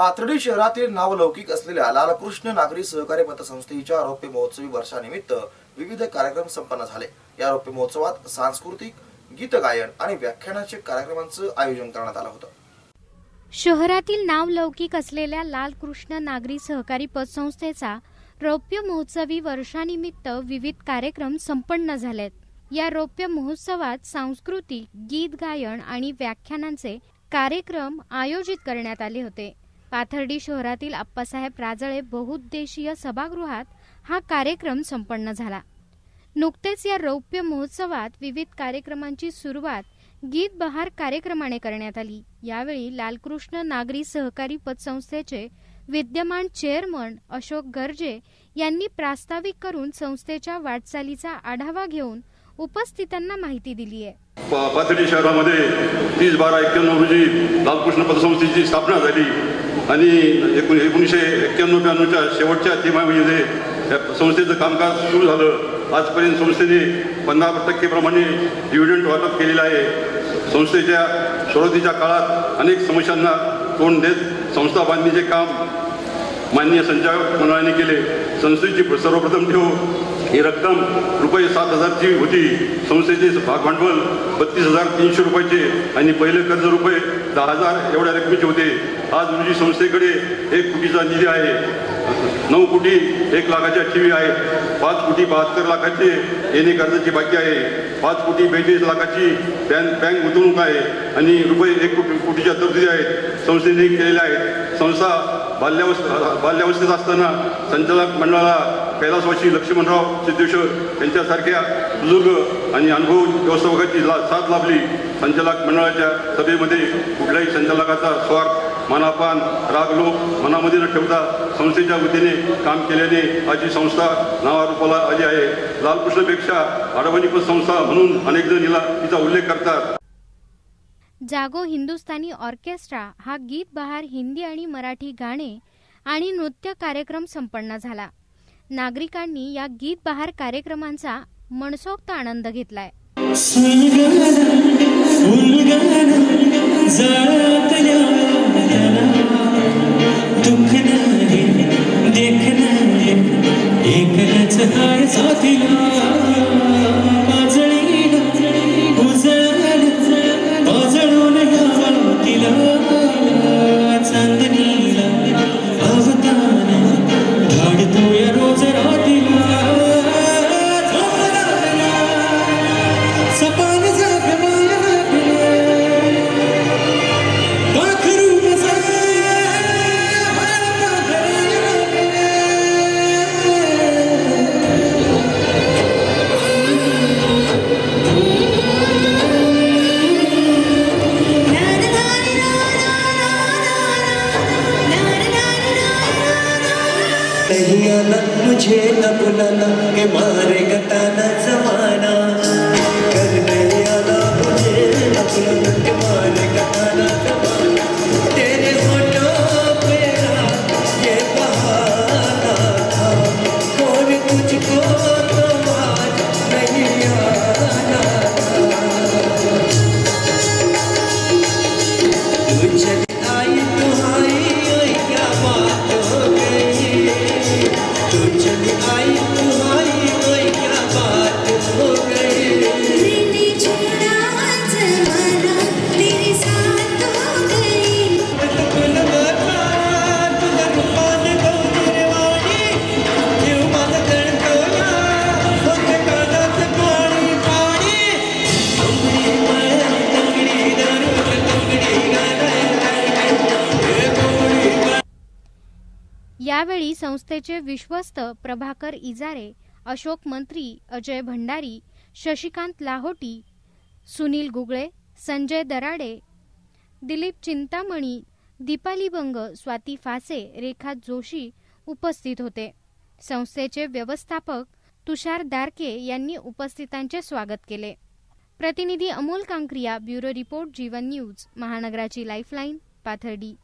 पाथर्डी शहरातील नावलौकिक असलेल्या लालकृष्ण नागरी सहकारी पतसंस्थेच्या रौप्य महोत्सवी वर्षानिमित्त विविध कार्यक्रम संपन्न झाले. या रौप्य महोत्सवात सांस्कृतिक गीत गायन आणि व्याख्यानाचे कार्यक्रमांचं आयोजन करण्यात आलं होतं. शहरातील नावलौकिक असलेल्या लालकृष्ण नागरी सहकारी पतसंस्थेचा रौप्य महोत्सवी वर्षानिमित्त विविध कार्यक्रम संपन्न झालेत. या रौप्य महोत्सवात सांस्कृतिक गीत गायन आणि व्याख्यानांचे कार्यक्रम आयोजित करण्यात आले होते. पाथर्डी शहरातील आप्पासाहेब राजळे बहुउद्देशीय सभागृहात हा कार्यक्रम संपन्न झाला. नुकतेच या रौप्य महोत्सवात विविध कार्यक्रमांची सुरुवात गीत बहार कार्यक्रमाने करण्यात आली. यावेळी लालकृष्ण नागरी सहकारी पतसंस्थेचे विद्यमान चेअरमन अशोक गर्जे यांनी प्रास्ताविक करून संस्थेच्या वाटचालीचा आढावा घेऊन उपस्थितांना माहिती दिली आहे. पाथर्डी शहरामध्ये तीस बारा एक्क्याण्णव रोजी लालकृष्ण पतसंस्थेची स्थापना झाली. आणि एकोण एकोणीसशे एक्क्याण्णव ब्याण्णवच्या शेवटच्या तिमाहीमध्ये या संस्थेचं कामकाज सुरू झालं. आजपर्यंत संस्थेने पंधरा टक्केप्रमाणे डिव्हिडंट वाटप केलेलं आहे. संस्थेच्या सुरुवातीच्या काळात अनेक समस्यांना तोंड देत संस्था बांधणीचे काम माननीय संचालक मंडळाने केले. संस्थेची सर्वप्रथम ठेव ही रक्कम रुपये सात हजारची होती. संस्थेचे भाग भांडवल बत्तीस हजार तीनशे रुपयाचे आणि पहिले कर्ज रुपये दहा हजार एवढ्या रकमेचे होते. आज रोजी संस्थेकडे एक कोटीचा निधी आहे. नऊ कोटी एक लाखाच्या ठेवी आहेत. पाच कोटी बहात्तर लाखाचे येणे कर्जाची बाकी आहे. पाच कोटी बेचाळीस लाखाची बँक बँक गुंतवणूक आहे. आणि रुपये एक कोटी कोटीच्या तरतुदी आहेत. संस्थेने केलेल्या आहेत. संस्था बाल्यावस्थ बाल्यावस्थेत असताना संचालक मंडळाला कैलासवाशी लक्ष्मणराव सिद्धेश्वर यांच्यासारख्या बुजुर्ग आणि अनुभव व्यवस्थापकाची ला साथ लाभली. संचालक मंडळाच्या सभेमध्ये कुठल्याही संचालकाचा स्वार्थ मानापान रागलोक मनामध्ये न ठेवता संस्थेच्या वतीने काम केल्याने आज संस्था नावारूपाला आली आहे. लालकृष्णपेक्षा आडवणीपत संस्था म्हणून अनेकजण हिला तिचा उल्लेख करतात. जागो हिंदुस्थानी ऑर्केस्ट्रा हा गीत बहार हिंदी आणि मराठी गाणे आणि नृत्य कार्यक्रम संपन्न झाला. नागरिकांनी या गीत बहार कार्यक्रमांचा मनसोक्त आनंद घेतलाय. दुःख नहीं आना मुझे न बुलाना के मारे गताना जमाना। यावेळी संस्थेचे विश्वस्त प्रभाकर इजारे अशोक मंत्री अजय भंडारी शशिकांत लाहोटी सुनील गुगळे संजय दराडे दिलीप चिंतामणी दीपाली बंग स्वाती फासे रेखा जोशी उपस्थित होते. संस्थेचे व्यवस्थापक तुषार दारके यांनी उपस्थितांचे स्वागत केले. प्रतिनिधी Amol Kankriya bureau report Jeevan news महानगराची lifeline Pathardi.